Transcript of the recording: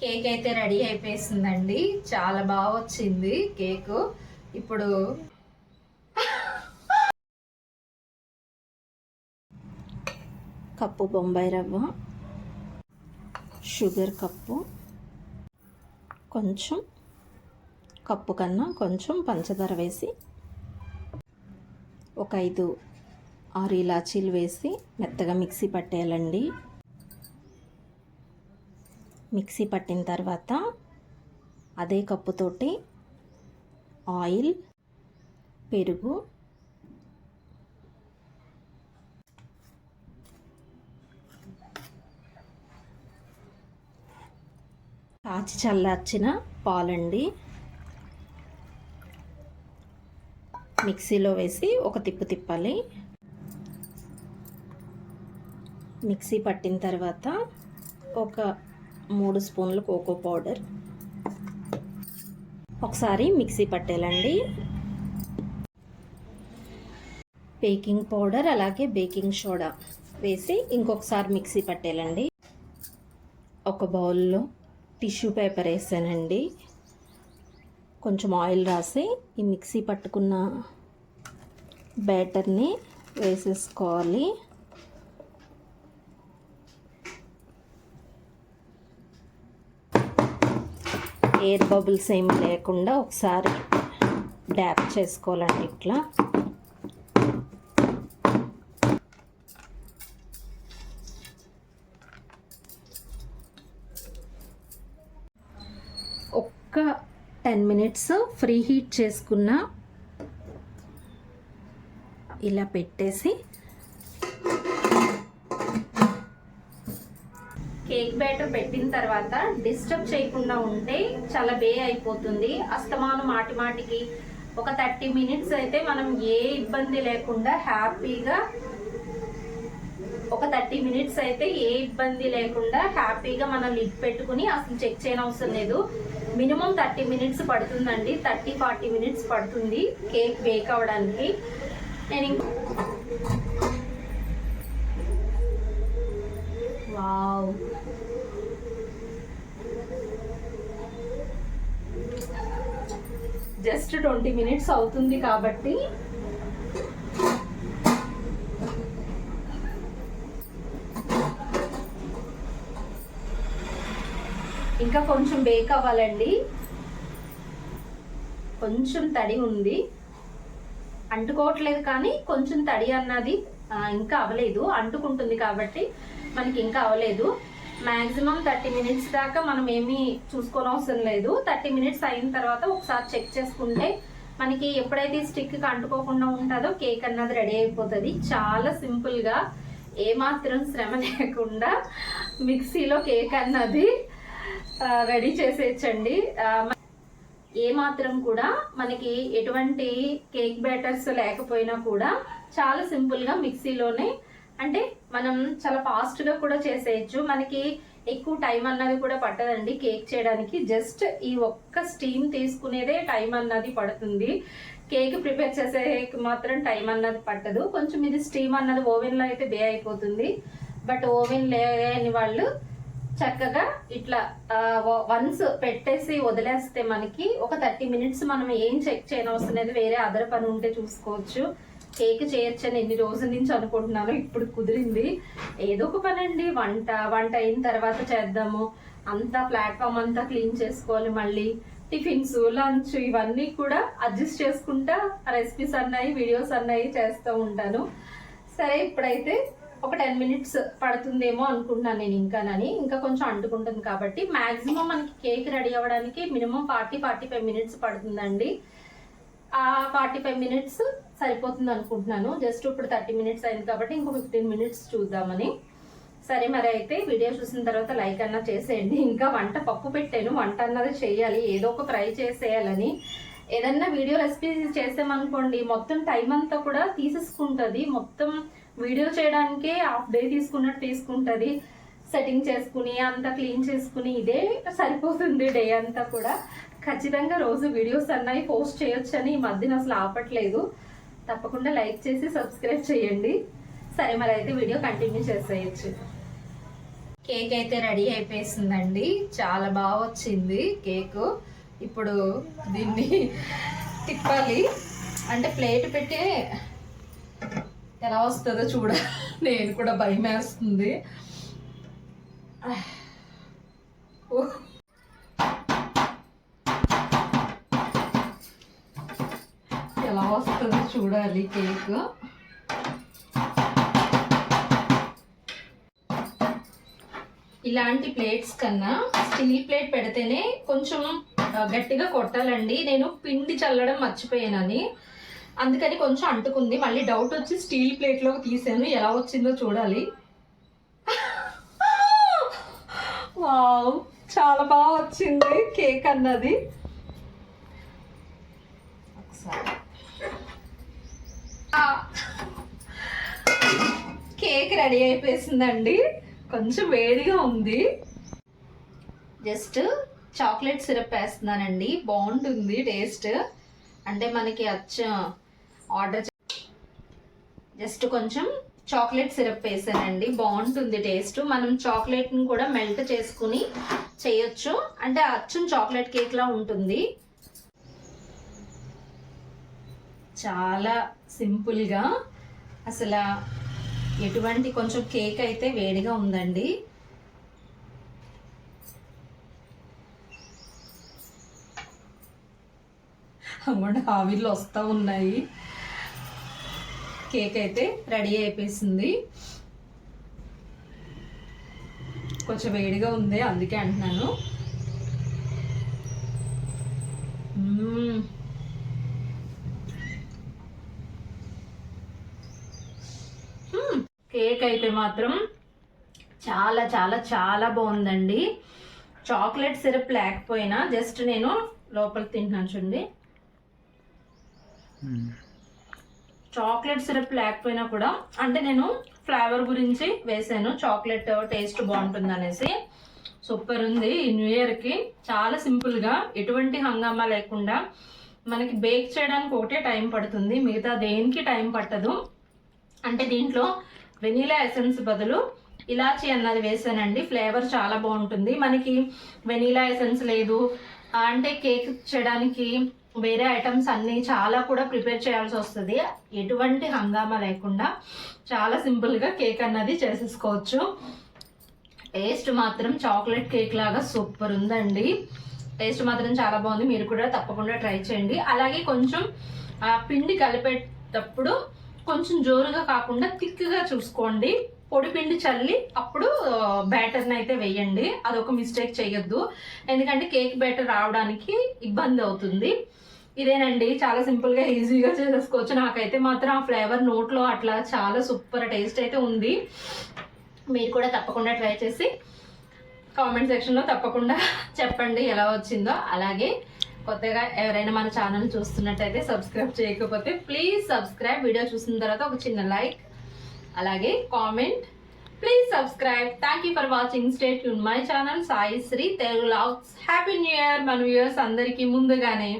Cake అయితే ready అయిపోయిందండి చాలా బాగా వచ్చింది కేక్. ఇప్పుడు కప్పు బొంబాయి రవ్వ షుగర్ కప్పు కొంచెం కప్పు కన్నా కొంచెం పంచదార వేసి ఒక ఐదు ఆరు ఇలాచీలు వేసి మెత్తగా మిక్సీ పట్టేయాలండి. మిక్సీ పట్టిన తర్వాత అదే కప్పుతోటి ఆయిల్ పెరుగు కాచి చల్లార్చిన పాలండి. మిక్సీలో వేసి ఒక తిప్పు తిప్పాలి. మిక్సీ పట్టిన తర్వాత ఒక మూడు స్పూన్లు కోకో పౌడర్. ఒకసారి మిక్సీ పట్టేలండి. బేకింగ్ పౌడర్ అలాగే బేకింగ్ సోడా వేసి ఇంకొకసారి మిక్సీ పట్టేలండి. ఒక బౌల్లో టిష్యూ పేపర్ వేసానండి. కొంచెం ఆయిల్ రాసి ఈ మిక్సీ పట్టుకున్న బ్యాటర్ని వేసేసుకోవాలి. ఎయిర్ బబుల్స్ ఏమి లేకుండా ఒకసారి డ్యాప్ చేసుకోవాలండి ఇట్లా. ఒక్క టెన్ మినిట్స్ ఫ్రీ హీట్ చేసుకున్న ఇలా పెట్టేసి కేక్ బ్యాటర్ పెట్టిన తర్వాత డిస్టర్బ్ చేయకుండా ఉంటే చాలా బే అయిపోతుంది. అస్తమానం మాటి మాటికి ఒక థర్టీ మినిట్స్ అయితే మనం ఏ ఇబ్బంది లేకుండా హ్యాపీగా ఒక థర్టీ మినిట్స్ అయితే ఏ ఇబ్బంది లేకుండా హ్యాపీగా మనం లిడ్ పెట్టుకుని అసలు చెక్ చేయని అవసరం లేదు. మినిమం థర్టీ మినిట్స్ పడుతుందండి. థర్టీ ఫార్టీ మినిట్స్ పడుతుంది కేక్ బేక్ అవ్వడానికి. నేను వావ్. జస్ట్ ట్వంటీ మినిట్స్ అవుతుంది కాబట్టి. ఇంకా కొంచెం బేక్ అవ్వాలండి. కొంచెం తడి ఉంది. అంటుకోవట్లేదు కానీ కొంచెం తడి అన్నది ఇంకా అవ్వలేదు. అంటుకుంటుంది కాబట్టి మనకి ఇంకా అవ్వలేదు. మాక్సిమం థర్టీ మినిట్స్ దాకా మనం ఏమీ చూసుకోని అవసరం లేదు. థర్టీ మినిట్స్ అయిన తర్వాత ఒకసారి చెక్ చేసుకుంటే మనకి ఎప్పుడైతే స్టిక్ అంటుకోకుండా ఉంటుందో కేక్ అన్నది రెడీ అయిపోతుంది. చాలా సింపుల్గా ఏమాత్రం శ్రమ లేకుండా మిక్సీలో కేక్ అన్నది రెడీ చేసేయచ్చండి. ఏమాత్రం ఏ మాత్రం కూడా మనకి ఎటువంటి కేక్ బ్యాటర్స్ లేకపోయినా కూడా చాలా సింపుల్గా మిక్సీలోనే అంటే మనం చాలా ఫాస్ట్గా కూడా చేసేయచ్చు. మనకి ఎక్కువ టైం అన్నది కూడా పట్టదండి కేక్ చేయడానికి. జస్ట్ ఈ ఒక్క స్టీమ్ తీసుకునేదే టైం అన్నది పడుతుంది. కేక్ ప్రిపేర్ చేసే మాత్రం టైం అన్నది పట్టదు. కొంచెం ఇది స్టీమ్ అన్నది ఓవెన్లో అయితే బే అయిపోతుంది. బట్ ఓవెన్ లేని వాళ్ళు చక్కగా ఇట్లా వన్స్ పెట్టేసి వదిలేస్తే మనకి ఒక థర్టీ మినిట్స్ మనం ఏం చెక్ చేయనవసరం లేదు. వేరే అదర్ పని ఉంటే చూసుకోవచ్చు. కేక్ చేయొచ్చని ఎన్ని రోజుల నుంచి అనుకుంటున్నాను ఇప్పుడు కుదిరింది. ఏదో ఒక పని అండి వంట వంట అయిన తర్వాత చేద్దాము. అంతా ప్లాట్ఫామ్ అంతా క్లీన్ చేసుకోవాలి మళ్ళీ. టిఫిన్స్ లంచ్ ఇవన్నీ కూడా అడ్జస్ట్ చేసుకుంటా రెసిపీస్ అన్నాయి వీడియోస్ అన్నాయి చేస్తూ ఉంటాను. సరే ఇప్పుడైతే ఒక టెన్ మినిట్స్ పడుతుందేమో అనుకుంటున్నాను నేను ఇంకానని. ఇంకా కొంచెం అంటుకుంటుంది కాబట్టి మాక్సిమం మనకి కేక్ రెడీ అవ్వడానికి minimum forty forty five minutes పడుతుందండి. ఫార్టీ ఫైవ్ మినిట్స్ సరిపోతుంది అనుకుంటున్నాను. జస్ట్ ఇప్పుడు థర్టీ మినిట్స్ అయింది కాబట్టి ఇంకో ఫిఫ్టీన్ మినిట్స్ చూద్దామని. సరే మరి అయితే వీడియో చూసిన తర్వాత లైక్ అన్నా చేసేయండి. ఇంకా వంట పప్పు పెట్టాను. వంట అన్నది చేయాలి. ఏదో ఒక ఫ్రై చేసేయాలని. ఏదన్నా వీడియో రెసిపీ చేసామనుకోండి మొత్తం టైం అంతా కూడా తీసేసుకుంటుంది. మొత్తం వీడియో చేయడానికే హాఫ్ డే తీసుకున్నట్టు తీసుకుంటుంది. సెట్టింగ్ చేసుకుని అంతా క్లీన్ చేసుకుని ఇదే సరిపోతుంది డే అంతా కూడా. ఖచ్చితంగా రోజు వీడియోస్ అన్నాయి పోస్ట్ చేయొచ్చని ఈ మధ్యన అసలు ఆపట్లేదు. తప్పకుండా లైక్ చేసి సబ్స్క్రైబ్ చేయండి. సరే మరి అయితే వీడియో కంటిన్యూ చేసేయచ్చు. కేక్ అయితే రెడీ అయిపోయిందండి చాలా బాగా వచ్చింది కేక్. ఇప్పుడు దీన్ని తిప్పాలి. అంటే ప్లేట్ పెట్టి ఎలా వస్తుందో చూడ నేను కూడా భయం వేస్తుంది ఓ. వస్తుంది చూడాలి కేక్. ఇలాంటి ప్లేట్స్ కన్నా స్టీల్ ప్లేట్ పెడితేనే కొంచెం గట్టిగా కొట్టాలండి. నేను పిండి చల్లడం మర్చిపోయానని. అందుకని కొంచెం అంటుకుంది. మళ్ళీ డౌట్ వచ్చి స్టీల్ ప్లేట్లోకి తీసాను. ఎలా వచ్చిందో చూడాలి. వావ్! చాలా బాగా వచ్చింది కేక్ అన్నది. ఒకసారి. కేక్ రెడీ అయిపోయిందండి కొంచెం వేడిగా ఉంది. జస్ట్ చాక్లెట్ సిరప్ వేస్తున్నానండి. బాగుంటుంది టేస్ట్. అంటే మనకి అచ్చ ఆర్డర్ జస్ట్ కొంచెం చాక్లెట్ సిరప్ వేసానండి. బాగుంటుంది టేస్ట్. మనం చాక్లెట్ని కూడా మెల్ట్ చేసుకుని చేయొచ్చు. అంటే అచ్చం చాక్లెట్ కేక్ లా ఉంటుంది. చాలా సింపుల్గా అసలు ఎటువంటి కొంచెం కేక్ అయితే వేడిగా ఉందండి. అమ్మండి ఆవిర్లు వస్తూ ఉన్నాయి. కేక్ అయితే రెడీ అయిపోయింది కొంచెం వేడిగా ఉంది అందుకే అంటున్నాను. అయితే మాత్రం చాలా చాలా చాలా బాగుందండి. చాక్లెట్ సిరప్ లేకపోయినా జస్ట్ నేను లోపల తింటున్నాను చూడండి. చాక్లెట్ సిరప్ లేకపోయినా కూడా అంటే నేను ఫ్లేవర్ గురించి వేసాను. చాక్లెట్ టేస్ట్ బాగుంటుంది అనేసి. సూపర్ ఉంది. ఈ న్యూ ఇయర్కి చాలా సింపుల్గా ఎటువంటి హంగామా లేకుండా మనకి బేక్ చేయడానికి ఒకటే టైం పడుతుంది. మిగతా దేనికి టైం పట్టదు. అంటే దీంట్లో వెనీలా ఎసెన్స్ బదులు ఇలాచి అన్నది వేసానండి. ఫ్లేవర్ చాలా బాగుంటుంది. మనకి వెనీలా ఎసెన్స్ లేదు. అంటే కేక్ చేయడానికి వేరే ఐటమ్స్ అన్నీ చాలా కూడా ప్రిపేర్ చేయాల్సి వస్తుంది. ఎటువంటి హంగామా లేకుండా చాలా సింపుల్గా కేక్ అన్నది చేసేసుకోవచ్చు. టేస్ట్ మాత్రం చాక్లెట్ కేక్ లాగా సూపర్ ఉందండి. టేస్ట్ మాత్రం చాలా బాగుంది. మీరు కూడా తప్పకుండా ట్రై చేయండి. అలాగే కొంచెం ఆ, పిండి కలిపేటప్పుడు కొంచెం జోరుగా కాకుండా థిక్గా చూసుకోండి. పొడి పిండి చల్లి అప్పుడు బ్యాటర్ని అయితే వేయండి. అదొక మిస్టేక్ చేయొద్దు ఎందుకంటే కేక్ బ్యాటర్ రావడానికి ఇబ్బంది అవుతుంది. ఇదేనండి చాలా సింపుల్గా ఈజీగా చేసేసుకోవచ్చు. నాకైతే మాత్రం ఆ ఫ్లేవర్ నోట్లో అట్లా చాలా సూపర్ టేస్ట్ అయితే ఉంది. మీరు కూడా తప్పకుండా ట్రై చేసి కామెంట్ సెక్షన్లో తప్పకుండా చెప్పండి ఎలా వచ్చిందో. అలాగే కొత్తగా ఎవరైనా మన ఛానల్ చూస్తున్నట్టయితే సబ్స్క్రైబ్ చేయకపోతే ప్లీజ్ సబ్స్క్రైబ్ వీడియో చూసిన తర్వాత ఒక చిన్న లైక్ అలాగే comment please subscribe thank you for watching stay Yoon my channel Sai Sri Telugu vlogs happy new year మన వ్యూయర్స్ అందరికీ ముందుగానే.